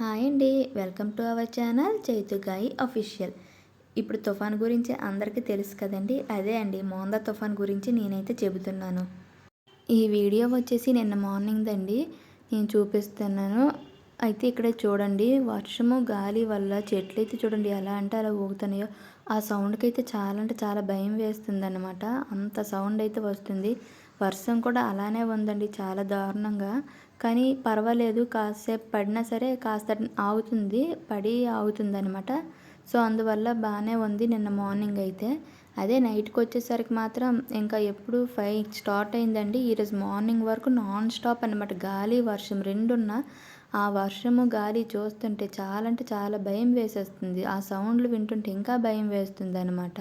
Hi అండి. Welcome to our channel Chaitugai official. ఇప్పుడు తుఫాన్ గురించి అందరికీ తెలుసు కదండి. అదే అండి మోందా తుఫాన్ గురించి నేనైతే చెబుతున్నాను. ఈ వీడియో వచ్చేసి నిన్న మార్నింగ్ దండి. నేను చూపిస్తున్నాను. అయితే ఇక్కడ చూడండి వర్షము గాలి వల్ల చెట్లు అయితే చూడండి ఎలా అంటే అలా ఊగుతున్నాయో. ఆ సౌండ్కి అయితే చాలా అంటే చాలా భయం వేస్తుంది అంత సౌండ్ అయితే వస్తుంది. వర్షం కూడా అలానే ఉందండి చాలా దారుణంగా. కానీ పర్వాలేదు కాసేపు పడినా సరే కాస్త ఆగుతుంది పడి ఆగుతుంది అనమాట సో అందువల్ల బాగానే ఉంది నిన్న మార్నింగ్ అయితే. అదే నైట్కి వచ్చేసరికి మాత్రం ఇంకా ఎప్పుడు ఫైవ్ స్టార్ట్ అయిందండి. ఈరోజు మార్నింగ్ వరకు నాన్ స్టాప్ అనమాట గాలి వర్షం రెండున్న ఆ వర్షము గాలి చూస్తుంటే చాలా అంటే చాలా భయం వేసేస్తుంది. ఆ సౌండ్లు వింటుంటే ఇంకా భయం వేస్తుంది అనమాట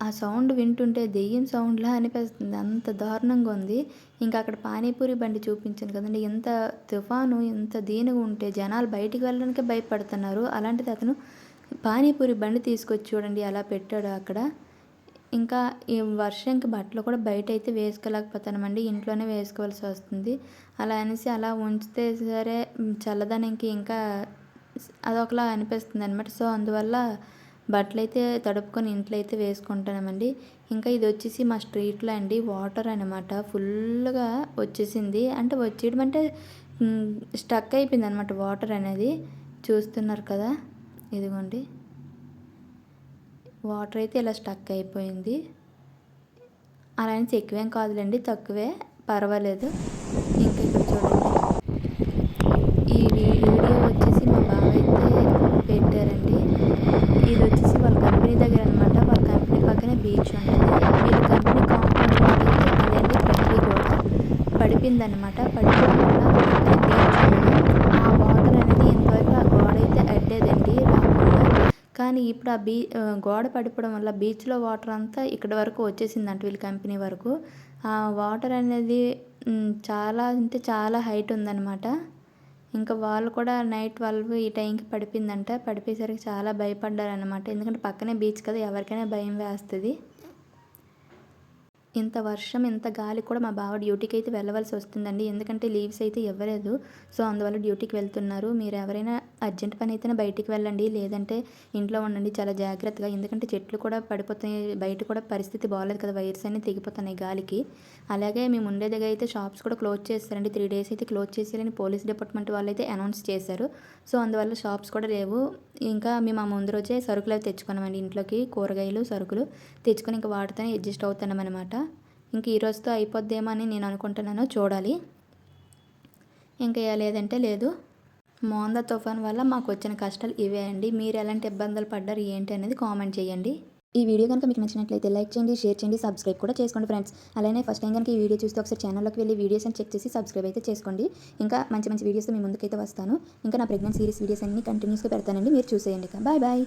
ఆ సౌండ్ వింటుంటే దెయ్యం సౌండ్లా అనిపిస్తుంది. అంత దారుణంగా ఉంది. ఇంకా అక్కడ పానీపూరి బండి చూపించాను కదండి. ఎంత తుఫాను ఎంత దీనిగా ఉంటే జనాలు బయటికి వెళ్ళడానికే భయపడుతున్నారు. అలాంటిది అతను పానీపూరి బండి తీసుకొచ్చి చూడండి అలా పెట్టాడు అక్కడ. ఇంకా ఈ వర్షంకి బట్టలు కూడా బయట అయితే వేసుకోలేకపోతామండి ఇంట్లోనే వేసుకోవాల్సి వస్తుంది. అలా అనేసి అలా ఉంచితే సరే చల్లదనానికి ఇంకా అదొకలా అనిపిస్తుంది అనమాట సో అందువల్ల బట్టలు అయితే తడుపుకొని ఇంట్లో అయితే వేసుకుంటామండి ఇంకా ఇది వచ్చేసి మా స్ట్రీట్లో అండి వాటర్ అనమాట ఫుల్గా వచ్చేసింది. అంటే వచ్చేయడం అంటే స్టక్ అయిపోయింది అనమాట వాటర్ అనేది. చూస్తున్నారు కదా? ఇదిగోండి. వాటర్ అయితే ఇలా స్టక్ అయిపోయింది. అలా నుంచి ఎక్కువేం కాదులేండి తక్కువే. పర్వాలేదు ఇంకా ఇక్కడ చూడండి ఈ వీడియో వచ్చేసి మా బావ అయితే పెట్టారండి ఇది వచ్చేసి వాళ్ళ కంపెనీ దగ్గర అనమాట వాళ్ళ కంపెనీ పక్కనే బీచ్ ఉంటుంది వీళ్ళ కంపెనీ కాంపౌండ్ వాల్ అయితే అదండి ప్రహరీ కూడా పడిపోయింది అనమాట పట్టుకోకుండా ఆ వాటర్ అనేది ఇంతవరకు ఆ గోడ అయితే అడ్డేదండి? రాకుండా. కానీ ఇప్పుడు ఆ బీ గోడ పడిపోవడం వల్ల బీచ్లో వాటర్ అంతా ఇక్కడ వరకు వచ్చేసింది అంట వీళ్ళ కంపెనీ వరకు. ఆ వాటర్ అనేది చాలా అంటే చాలా హైట్ ఉందన్నమాట. ఇంకా వాళ్ళు కూడా నైట్ ట్వెల్వ్ ఈ టైంకి పడిపోయిందంట. పడిపోయేసరికి చాలా భయపడ్డారనమాట ఎందుకంటే పక్కనే బీచ్ కదా ఎవరికైనా భయం వేస్తుంది. ఇంత వర్షం ఇంత గాలి కూడా మా బావ డ్యూటీకి అయితే వెళ్ళవలసి వస్తుందండి. ఎందుకంటే లీవ్స్ అయితే ఇవ్వలేదు. సో అందువల్ల డ్యూటీకి వెళ్తున్నారు. మీరు ఎవరైనా అర్జెంట్ పని అయితేనే బయటికి వెళ్ళండి. లేదంటే ఇంట్లో ఉండండి. చాలా జాగ్రత్తగా. ఎందుకంటే చెట్లు కూడా పడిపోతాయి బయట కూడా పరిస్థితి బాగాలేదు కదా. వైర్స్ అన్నీ తెగిపోతున్నాయి గాలికి. అలాగే మేము ఉండే దగ్గర అయితే షాప్స్ కూడా క్లోజ్ చేస్తారండి త్రీ డేస్ అయితే క్లోజ్ చేసేయాలని పోలీస్ డిపార్ట్మెంట్ వాళ్ళు అయితే అనౌన్స్ చేశారు. సో అందువల్ల షాప్స్ కూడా లేవు. ఇంకా మేము ఆ ముందు రోజే సరుకులు అవి తెచ్చుకున్నామండి. ఇంట్లోకి కూరగాయలు సరుకులు తెచ్చుకొని ఇంకా వాటితోనే అడ్జస్ట్ అవుతున్నాం అనమాట ఇంక ఈరోజుతో అయిపోద్దేమో అని నేను అనుకుంటున్నాను. చూడాలి. ఇంకా లేదంటే లేదు. మోందా తుఫాన్ వల్ల మాకు వచ్చిన కష్టాలు ఇవే అండి. మీరు ఎలాంటి ఇబ్బందులు పడ్డారు ఏంటి అనేది కామెంట్ చేయండి. ఈ వీడియో కనుక మీకు నచ్చినట్లయితే లైక్ చేయండి షేర్ చేయండి సబ్స్క్రైబ్ కూడా చేసుకోండి ఫ్రెండ్స్. అలానే ఫస్ట్ టైం కనుక ఈ వీడియో చూస్తే ఒకసారి ఛానల్లోకి వెళ్ళి వీడియోస్ అని చెక్ చేసి సబ్స్క్రైబ్ అయితే చేసుకోండి. ఇంకా మంచి మంచి వీడియోస్ మీ ముందుకైతే వస్తాను. ఇంకా నా ప్రెగ్నెంట్ సిరీస్ వీడియోస్ అన్ని కంటిన్యూస్గా పెడతానండి. మీరు చూసేయండి బాయ్ బాయ్.